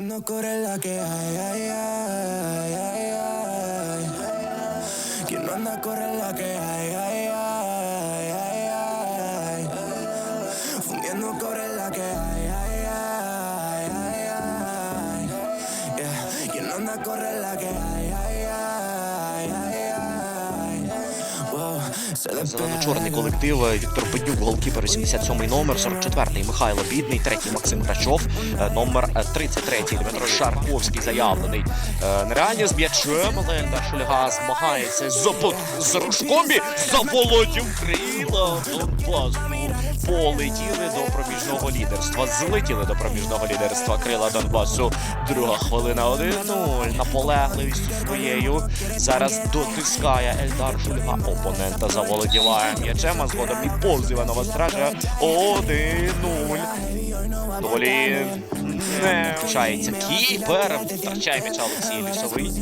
Fundiendo core la que hay, ay, ay, ay, ay. Quien no anda corre la que hay, ay, ay, ay, ay. Fundiendo core la que hay, ay, ay, ay, ay. Quien no anda corre la que hay, ay, ay, Зелено-чорний колектив е, Віктор Педюк, голкіпер 87-й номер, 44-й Михайло Бідний, третій Максим Грачов, е, номер е, 33-й Дмитро Шарковський заявлений. Нереально з м'ячем, але Шульга змагається з з Рушкомбі, заволодів крила Донбасу. Полетіли до проміжного лідерства, злетіли до проміжного лідерства крила Донбасу. Друга хвилина 1-0. Наполегливістю своєю. Зараз дотискає Ельдар Шульга. Опонента заволодіває м'ячем, а згодом і повз Іванова стража. 1-0. Доволі не вчається кіпер. Втрачає м'яча Олексій Лісовий.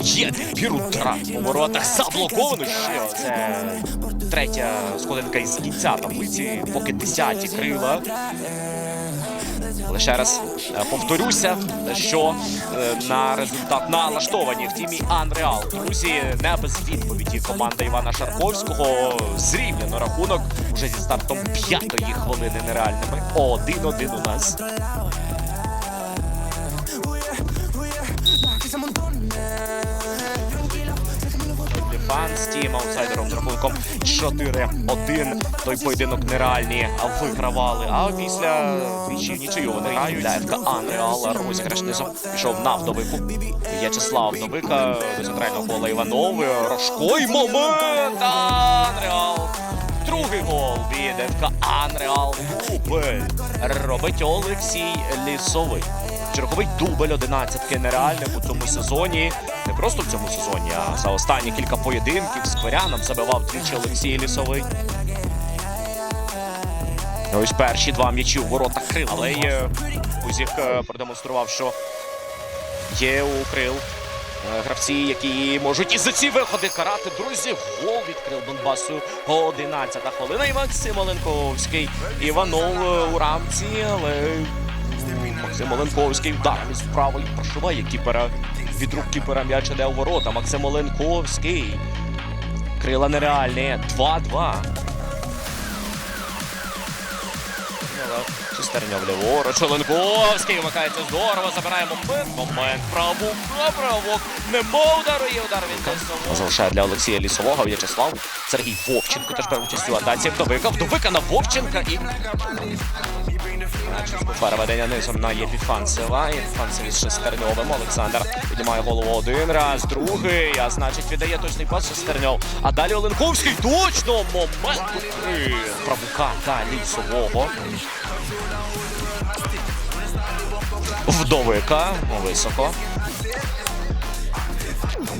Є удар у воротах заблоковано ще. Це третя сходинка із кінця таблиці, поки десяті крила. Ще раз е, повторюся, що е, на результат налаштовані в тімі Анреал. Друзі, не без відповіді команда Івана Шарковського зрівняно рахунок вже зі стартом п'ятої хвилини нереальними. Один-один у нас. Фан з тім аутсайдером з рахунком 4-1. Той поєдинок нереальні вигравали. А після двічі нічию вони грають. Левка Анреал розіграш низом пішов на вдовику. В'ячеслав Вдовика до центрального кола Іванови. Рожко і момент! Анреал. Другий гол від ФК Анреал. Дубль робить Олексій Лісовий. Черговий дубль 11 нереальних у цьому сезоні. Не просто в цьому сезоні, а за останні кілька поєдинків з Кверяном забивав двічі Олексій Лісовий. Ось перші два м'ячі у воротах крил. Але є Кузік е, продемонстрував, що є у крил е, гравці, які можуть і за ці виходи карати. Друзі, гол від крил Донбасу. 11-та хвилина. І Максим Оленковський. Іванов е, у рамці, але Максим Оленковський вдаром із правої прошиває кіпера. Від рук кіпера м'яч іде у ворота. Максим Оленковський. Крила нереальні. 2-2. Шестерньов ліворуч. Оленковський вимикається здорово. Забирає момент. Момент. Правок. Правок. Нема удару. Є удар від Косово. Залишає для Олексія Лісового. В'ячеслав. Сергій Вовченко теж бере участь у атаці. Вдовика. Вдовика на Вовченка і Переведення низом на Єпіфанцева. Єпіфанцев із Шестерньовим. Олександр піднімає голову один раз, другий. А значить, віддає точний пас Шестерньов. А далі Оленковський. Точно момент. Правука та лісового. Вдовика. Високо.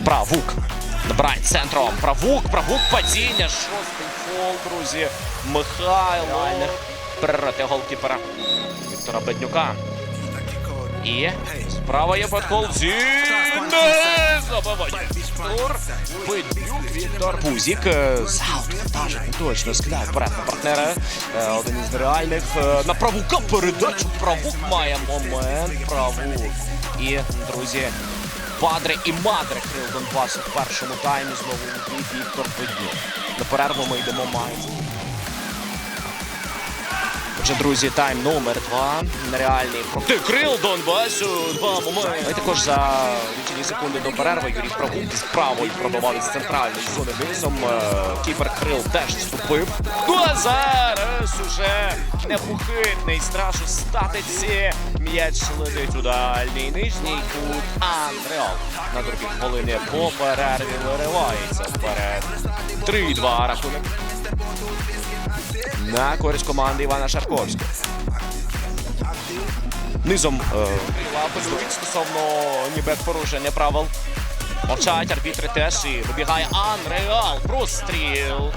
Правук. Набирає центром. Правук, правук, падіння. Шостий фол, друзі. Михайло. Проти голкіпера Віктора Беднюка. І справа є подкол. Зіне забивання. Тур. Беднюк Віктор Пузік. З. Точно скидає вперед партнера. Е, Один із нереальних. Е, На правука передачу. Правук має момент. Правук. І, друзі, Падре і Мадре крил Донбасу в першому таймі. Знову Віктор Беднюк. На перерву ми йдемо майже. Отже, друзі, тайм номер два. Нереальний проти крил Донбасу. Два моменти. І також за лічені секунди до перерви Юрій Правук з правої пробивав із центральної зони низом. Е, Кіпер крил теж вступив. Ну а зараз уже непохитний страж у статиці. М'яч летить у дальній нижній кут. Анреал на другій хвилині по перерві виривається вперед. 3-2 рахунок на користь команди Івана Шарковського. Низом е, стосовно ніби як порушення правил. Мовчать арбітри теж і вибігає Анреал. Простріл.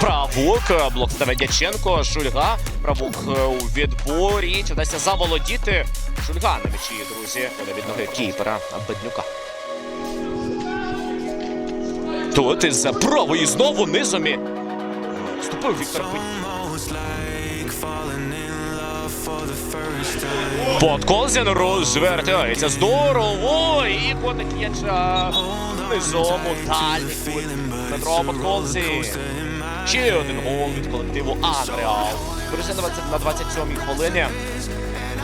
Правук. Блок ставе Дяченко. Шульга. Правук е, у відборі. Чи вдасться заволодіти. Шульга на м'ячі, друзі. Буде від ноги кіпера Беднюка. Тут із правої знову низом. і Вступив Віктор Беднюк. Подколзін розвертається здорово і котик м'яча низом кут. Петро Подколзін. Ще один гол від колективу Анреал. Друзі, на 20 на 27-й хвилині.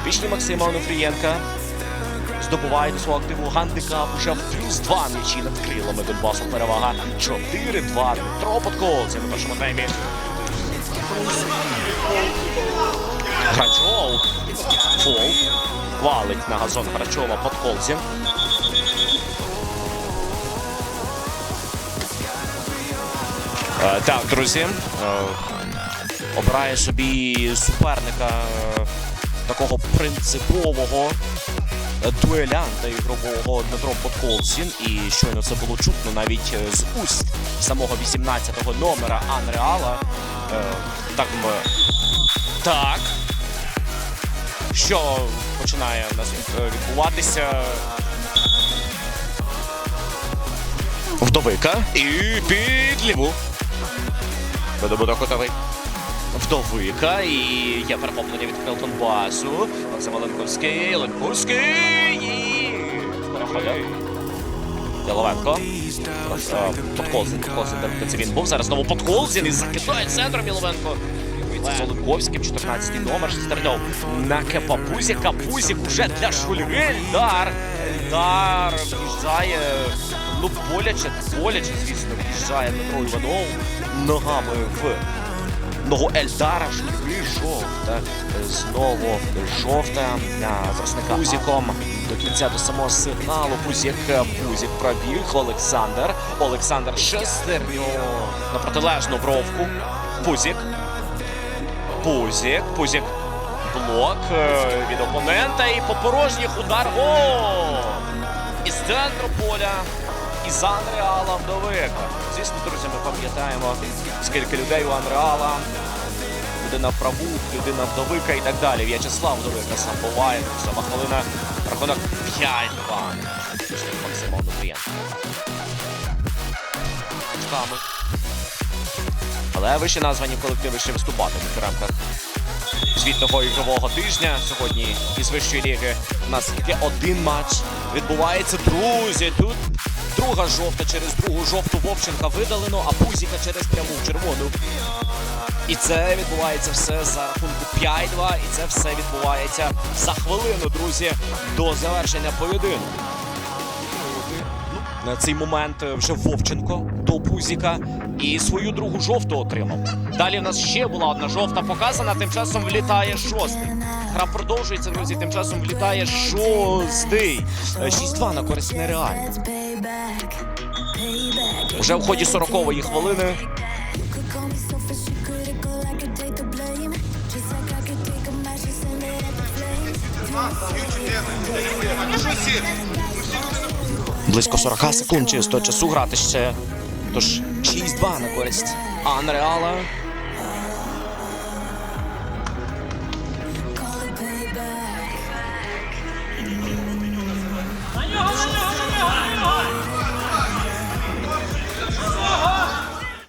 Пічні Максима Онуфрієнка здобуває до свого активу гандикап уже в плюс 2 м'ячі над крилами Донбасу. Перевага 4-2. Дмитро Подколзін у першому таймі. Грачов. Фол. Валить на газон Грачова Подколзін. Е, Так, друзі. е, Обирає собі суперника е, такого принципового дуелянта ігрового Дмитро Подколзін. І щойно це було чутно навіть е, з уст самого 18-го номера Анреала. Е, Так ми. Так. Що починає у нас е, відбуватися? Вдовика. І під ліву. Видобуток готовий. Вдовика. І є перехоплення від Хелтон Басу. Максим Ленковський. І переходить. Яловенко. Подколзін. Подколзін. Де це він був. Зараз знову Подколзін. І закидає центром Яловенко. З Оленковським, 14-й номер, Шестерньов на Кепапузіка. Пузік уже для Шульги. Ельдар. Ельдар в'їжджає. Ну, боляче, боляче, звісно, в'їжджає Дмитро Іванов ногами в ногу Ельдара. Жовта. Знову жовта на захисника Пузіком. До кінця до самого сигналу. Пузік, Пузік пробіг. Олександр. Олександр Шестерньов на протилежну бровку. Пузік. Пузік, Пузік. Блок е, від опонента і по порожніх удар. О! Із центру поля. Із Анреала Вдовика. Звісно, друзі, ми пам'ятаємо, скільки людей у Анреала. Людина правух, людина вдовика і так далі. В'ячеслав Вдовика сам буває. Сама хвилина. Рахунок 5-2. Максима Онуфрієнка. Чекаємо. Але вище названі колективи ще виступатимуть в рамках звітного ігрового тижня. Сьогодні із вищої ліги у нас тільки один матч відбувається. Друзі, тут друга жовта через другу жовту Вовченка видалено, а Пузіка через пряму червону. І це відбувається все за рахунку 5-2. І це все відбувається за хвилину, друзі, до завершення поєдинку. На цей момент е, вже Вовченко до Пузіка і свою другу жовту отримав. Далі в нас ще була одна жовта показана. Тим часом влітає шостий. Гра продовжується, друзі. Тим часом влітає шостий. Е, 6-2 на користь нереально. Уже в ході 40-ї хвилини близько 40 секунд чисто часу грати ще. Тож 6-2 на користь Анреала.